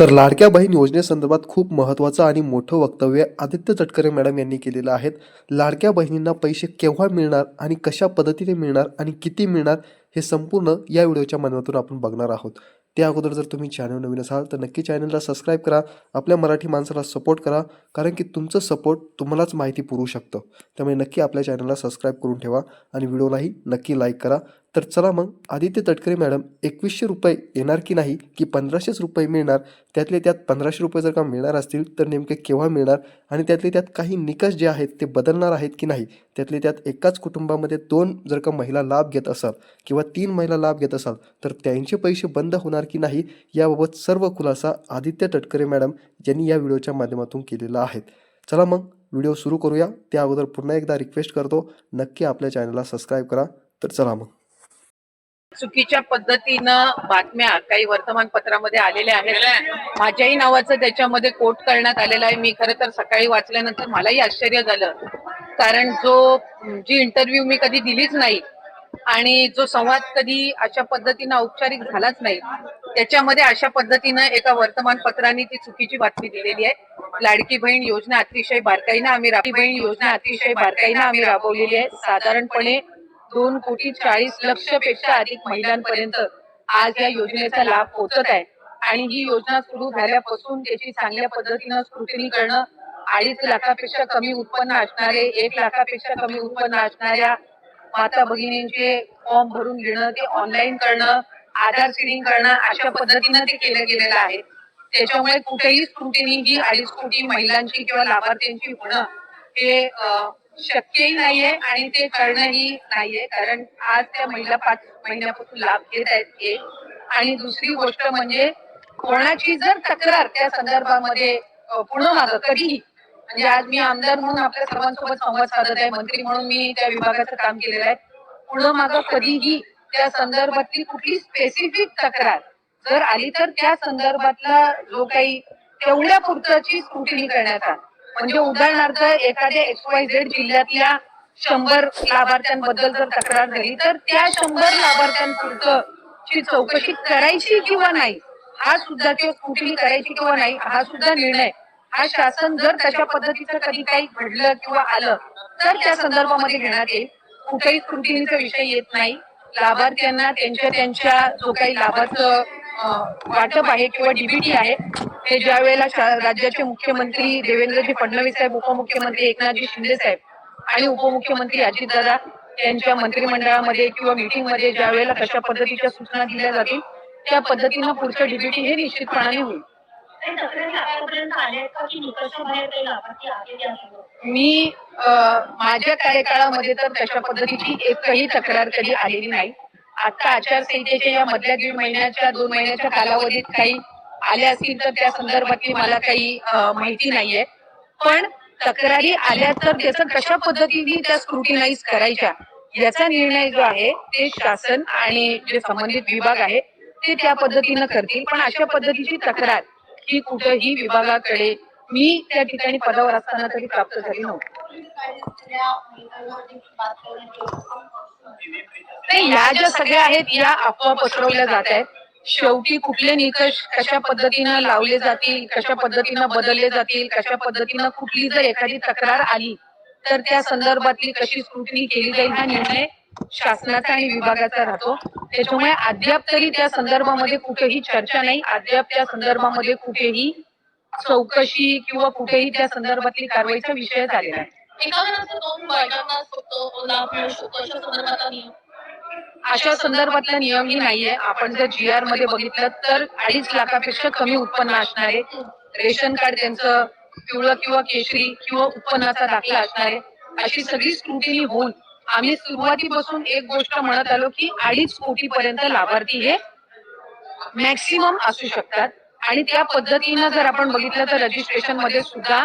तर लाडक्या बहीण योजनेसंदर्भात खूप महत्त्वाचं आणि मोठं वक्तव्य आदित्य तटकरे मॅडम यांनी केलेलं आहे. लाडक्या बहिणींना पैसे केव्हा मिळणार आणि कशा पद्धतीने मिळणार आणि किती मिळणार हे संपूर्ण या व्हिडिओच्या माध्यमातून आपण बघणार आहोत. त्या अगोदर जर तुम्ही चॅनल नवीन असाल तर नक्की चॅनलला सबस्क्राईब करा. आपल्या मराठी माणसाला सपोर्ट करा कारण की तुमचं सपोर्ट तुम्हालाच माहिती पुरवू शकतं. त्यामुळे नक्की आपल्या चॅनलला सबस्क्राईब करून ठेवा आणि व्हिडिओलाही नक्की लाईक करा. तर चला मग आदित्य तटकरे मॅडम एकवीसशे रुपये येणार की नाही की पंधराशेच रुपये मिळणार त्यातले त्यात पंधराशे रुपये जर का मिळणार असतील तर नेमके केव्हा मिळणार? आणि त्यातले त्यात काही निकष जे आहेत ते बदलणार आहेत की नाही? त्यातले त्यात एकाच कुटुंबामध्ये दोन जर का महिला लाभ घेत असाल किंवा तीन महिला लाभ घेत असाल तर त्यांचे पैसे बंद होणार की नाही? याबाबत सर्व खुलासा आदित्य तटकरे मॅडम यांनी या व्हिडिओच्या माध्यमातून केलेला आहे. चला मग व्हिडिओ सुरू करूया. त्या अगोदर पुन्हा एकदा रिक्वेस्ट करतो नक्की आपल्या चॅनलला सबस्क्राईब करा. तर चला मग. चुकीच्या पद्धतीनं बातम्या काही वर्तमानपत्रामध्ये आलेल्या आहेत. माझ्याही नावाचं त्याच्यामध्ये कोट करण्यात आलेलं आहे. मी खरं तर सकाळी वाचल्यानंतर मलाही आश्चर्य झालं. कारण जो जी इंटरव्ह्यू मी कधी दिलीच नाही आणि जो संवाद कधी अशा पद्धतीनं औपचारिक झालाच नाही त्याच्यामध्ये अशा पद्धतीनं एका वर्तमानपत्राने ती चुकीची बातमी दिलेली आहे. लाडकी बहीण योजना अतिशय बारकाईनं आम्ही लाडकी बहीण योजना अतिशय बारकाईनं आम्ही राबवलेली आहे. साधारणपणे दोन कोटी चाळीस लक्षपेक्षा अधिक महिलांपर्यंत आज या योजनेचा लाभ पोहोचत आहे. आणि ही योजना सुरू झाल्यापासून त्याची चांगल्या पद्धतीनं स्क्रुटनी करणं अडीच लाखापेक्षा कमी उत्पन्न असणारे एक लाखापेक्षा कमी उत्पन्न असणाऱ्या माता भगिनींचे फॉर्म भरून घेणं ते ऑनलाईन करणं आधार सीडिंग करणं अशा पद्धतीनं ते केलं गेलेलं आहे. त्याच्यामुळे कुठेही स्क्रुटिनी ही अडीच कोटी महिलांची किंवा लाभार्थ्यांची होणं हे शक्यही नाहीये आणि ते करणंही नाहीये. कारण आज त्या महिला पाच महिन्यापासून लाभ घेत आहेत एक आणि दुसरी गोष्ट म्हणजे कोणाची जर तक्रार त्या संदर्भामध्ये अं, पुढं मागं कधीही म्हणजे आज मी आमदार म्हणून आपल्या सर्वांसोबत संवाद साधत आहे मंत्री म्हणून मी त्या विभागाचं काम केलेलं आहे. पुढं मागं कधीही त्या संदर्भातली कुठली स्पेसिफिक तक्रार जर आली तर त्या संदर्भातला जो काही तेवढ्या पुरताची स्क्रुटिनी करण्यात आली. म्हणजे उदाहरणार्थ एखाद्या एक्स वाय झेड जिल्ह्यातल्या शंभर लाभार्थ्यांबद्दल जर तक्रार झाली तर त्या शंभर लाभार्थ्यांपुरतं ची चौकशी करायची किंवा नाही हा सुद्धा किंवा कुठली करायची किंवा नाही हा सुद्धा निर्णय. हा शासन जर तशा पद्धतीचं कधी काही घडलं किंवा आलं तर त्या संदर्भामध्ये घेण्यात येईल. कुठेही स्क्रुटिनीचा विषय येत नाही. लाभार्थ्यांना त्यांच्या त्यांच्या जो काही लाभाचं वाटप आहे किंवा डीबीटी आहे. ते ज्या वेळेला राज्याचे मुख्यमंत्री देवेंद्रजी फडणवीस साहेब उपमुख्यमंत्री एकनाथजी शिंदे साहेब आणि उपमुख्यमंत्री अजितदादा यांच्या मंत्रिमंडळामध्ये किंवा मीटिंगमध्ये ज्या वेळेला कशा पद्धतीच्या सूचना दिल्या जातील त्या पद्धतीनं पुढचं डीबीटी हे निश्चितपणाने होईल. मी माझ्या कार्यकाळामध्ये तर तशा पद्धतीची एकही तक्रार कधी आलेली नाही. आता आचारसंहितेच्या या मधल्या दीड महिन्याच्या दोन महिन्याच्या कालावधीत काही आल्या असतील तर त्या संदर्भातली मला काही माहिती नाहीये. पण तक्रारी आल्या तर त्याचं कशा पद्धतीने त्या स्क्रुटिनाइज करायच्या याचा निर्णय जो आहे ते शासन आणि जे संबंधित विभाग आहे ते त्या पद्धतीनं करतील. पण अशा पद्धतीची तक्रार ही कुठंही विभागाकडे मी त्या ठिकाणी पदावर असताना तरी प्राप्त झाली नव्हती. या ज्या सगळ्या आहेत या अफवा पसरवल्या जात आहेत. शेवटी कुठले निकष कशा पद्धतीनं लावले जातील कशा पद्धतीनं बदलले जातील कशा पद्धतीनं कुठली जर एखादी तक्रार आली तर त्या संदर्भातली कशी स्क्रुटनी केली जाईल हा निर्णय शासनाचा आणि विभागाचा राहतो. त्याच्यामुळे अद्याप तरी त्या संदर्भामध्ये कुठेही चर्चा नाही. अद्याप त्या संदर्भामध्ये कुठेही चौकशी किंवा कुठेही त्या संदर्भातली कारवाईचा विषय झालेला आहे एका दोन बायकांना फक्त लाभ मिळू शकतो अशा संदर्भात नियम. अशा संदर्भातला नियमही नाहीये. आपण जर जी आरमध्ये बघितलं तर अडीच लाखापेक्षा कमी उत्पन्न असणारे रेशन कार्ड त्यांचं पिवळं किंवा केशरी किंवा उत्पन्नाचा दाखला असणारे अशी सगळी स्क्रुटिनी होऊन आम्ही सुरुवातीपासून एक गोष्ट म्हणत आलो की अडीच कोटी पर्यंत लाभार्थी हे मॅक्सिमम असू शकतात. आणि त्या पद्धतीनं जर आपण बघितलं तर रजिस्ट्रेशनमध्ये सुद्धा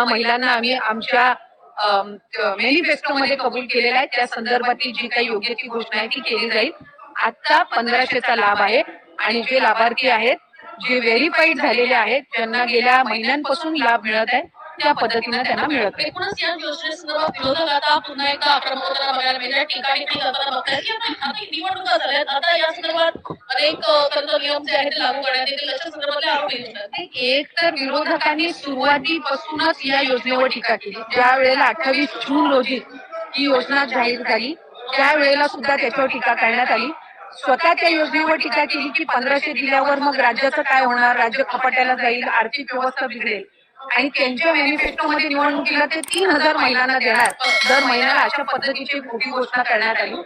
महिलांना आम्ही आमच्या मॅनिफेस्टो मध्ये कबूल केलेला आहे. त्या संदर्भातील जी काही योग्य ती घोषणा आहे ती केली जाईल. आता पंधराशेचा लाभ आहे आणि जे लाभार्थी आहेत जे व्हेरीफाईड झालेले आहेत ज्यांना गेल्या महिन्यांपासून लाभ मिळत आहे त्या पद्धतीने त्यांना मिळत आहे एकूणच या योजनेसंदर्भात विरोधक आता पुन्हा एकदा आक्रमक होताना बघायला मिळाले. टीका देखील करताना बघताय की आता निवडणुका झाल्यात. आता या संदर्भात अनेक अ, खरं तर नियम जे आहेत ते लागू करण्यात येतील अशा संदर्भातले आरोप येत आहेत. एक तर विरोधकांनी सुरुवातीपासूनच या योजनेवर टीका केली. ज्या वेळेला अठ्ठावीस जून रोजी ही योजना जाहीर झाली त्यावेळेला सुद्धा त्याच्यावर टीका करण्यात आली. स्वतः त्या योजनेवर टीका केली की पंधराशे दिल्यावर मग राज्याचं काय होणार? राज्य खपाट्याला जाईल आर्थिक व्यवस्था बिघडेल. आणि त्यांच्या मॅनिफेस्टोमध्ये निवडणुकीला ते तीन हजार महिलांना देणार. दर महिन्याला अशा पद्धतीची मोठी घोषणा करण्यात आली.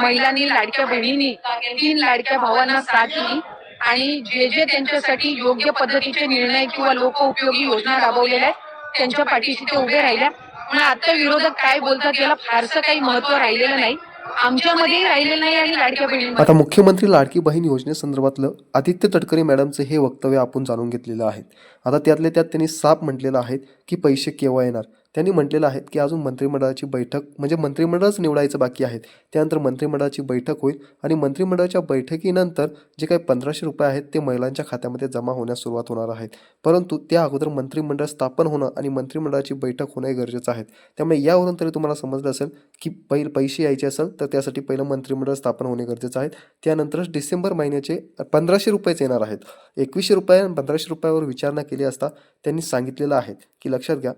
महिलांनी लाडक्या बहिणींनी तीन लाडक्या भावांना साथ दिली आणि जे जे त्यांच्यासाठी योग्य पद्धतीचे निर्णय किंवा लोक उपयोगी योजना राबवलेल्या आहेत त्यांच्या पाठीशी ते उभे राहिल्या. पण आता विरोधक काय बोलतात याला फारसं काही महत्त्व राहिलेलं नाही. आमच्यामध्ये राहिले नाही आणि लाडक्या बहिणी आता मुख्यमंत्री लाडकी बहीण योजनेसंदर्भातलं आदित्य तटकरे मॅडमचं हे वक्तव्य आपण जाणून घेतलेलं आहे. आता त्यातले त्यात त्यांनी साफ म्हटलेलं आहे की पैसे केव्हा येणार? त्यांनी म्हटलेलं आहे की अजून मंत्रिमंडळाची बैठक म्हणजे मंत्रिमंडळच निवडायचं बाकी आहेत त्यानंतर मंत्रिमंडळाची बैठक होईल आणि मंत्रिमंडळाच्या बैठकीनंतर जे काही पंधराशे रुपये आहेत ते महिलांच्या खात्यामध्ये जमा होण्यास सुरुवात होणार आहेत परंतु त्या अगोदर मंत्रिमंडळ स्थापन होणं आणि मंत्रिमंडळाची बैठक होणं हे गरजेचं आहे. त्यामुळे यावरून तरी तुम्हाला समजलं असेल की पैल पैसे यायचे असेल तर त्यासाठी पहिलं मंत्रिमंडळ स्थापन होणे गरजेचं आहे. त्यानंतरच डिसेंबर महिन्याचे पंधराशे रुपयेच येणार आहेत. एकवीसशे रुपये आणि पंधराशे रुपयावर विचारणा केली असता त्यांनी सांगितलेलं आहे की लक्षात घ्या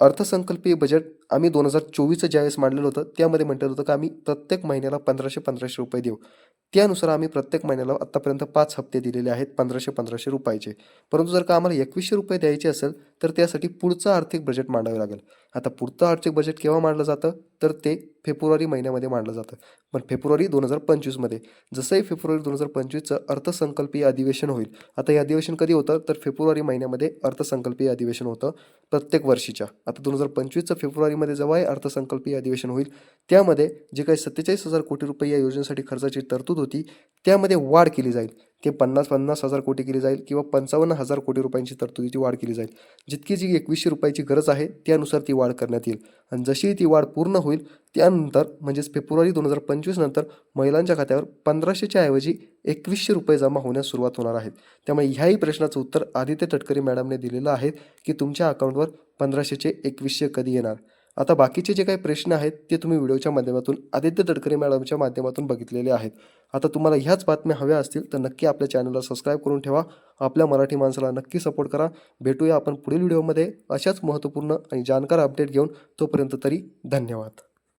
अर्थसंकल्पीय बजेट आम्ही दोन हजार चोवीसचं ज्यावेळेस मांडलेलं होतं त्यामध्ये म्हटलं होतं की आम्ही प्रत्येक महिन्याला पंधराशे पंधराशे रुपये देऊ. त्यानुसार आम्ही प्रत्येक महिन्याला आत्तापर्यंत पाच हप्ते दिलेले आहेत पंधराशे पंधराशे रुपयाचे. परंतु जर का आम्हाला एकवीसशे रुपये द्यायचे असेल तर त्यासाठी पुढचं आर्थिक बजेट मांडावं लागेल. आता पुढचं आर्थिक बजेट केव्हा मांडलं जातं? तर ते फेब्रुवारी महिन्यामध्ये मांडलं जातं. पण फेब्रुवारी दोन हजार पंचवीसमध्ये जसंही फेब्रुवारी दोन हजार पंचवीसचं अर्थसंकल्पीय अधिवेशन होईल आता हे अधिवेशन कधी होतं? तर फेब्रुवारी महिन्यामध्ये अर्थसंकल्पीय अधिवेशन होतं प्रत्येक वर्षीच्या. आता दोन हजार पंचवीसचं फेब्रुवारीमध्ये जेव्हा हे अर्थसंकल्पीय अधिवेशन होईल त्यामध्ये जे काही सत्तेचाळीस हजार कोटी रुपये या योजनेसाठी खर्चाची तरतूद होती त्यामध्ये वाढ केली जाईल. ते पन्नास पन्नास हजार कोटी केली जाईल किंवा पंचावन्न हजार कोटी रुपयांची तरतुदीची वाढ केली जाईल. जितकी जी एकवीसशे रुपयाची गरज आहे त्यानुसार ती वाढ करण्यात येईल. आणि जशी ती वाढ पूर्ण होईल त्यानंतर म्हणजेच फेब्रुवारी दोन हजार पंचवीस नंतर महिलांच्या खात्यावर पंधराशेच्या ऐवजी एकवीसशे रुपये जमा होण्यास सुरुवात होणार आहेत त्यामुळे ह्याही प्रश्नाचं उत्तर आदित्य तटकरे मॅडमने दिलेलं आहे की तुमच्या अकाउंटवर पंधराशेचे एकवीसशे कधी येणार? आता बाकीचे जे काही प्रश्न आहेत ते तुम्ही व्हिडिओच्या माध्यमातून आदित्य तडकरे मॅडमच्या माध्यमातून बघितलेले आहेत. आता तुम्हाला ह्याच बातम्या हव्या असतील तर नक्की आपल्या चॅनलला सबस्क्राईब करून ठेवा. आपल्या मराठी माणसाला नक्की सपोर्ट करा. भेटूया आपण पुढील व्हिडिओमध्ये अशाच महत्त्वपूर्ण आणि जाणकार अपडेट घेऊन तोपर्यंत तरी धन्यवाद.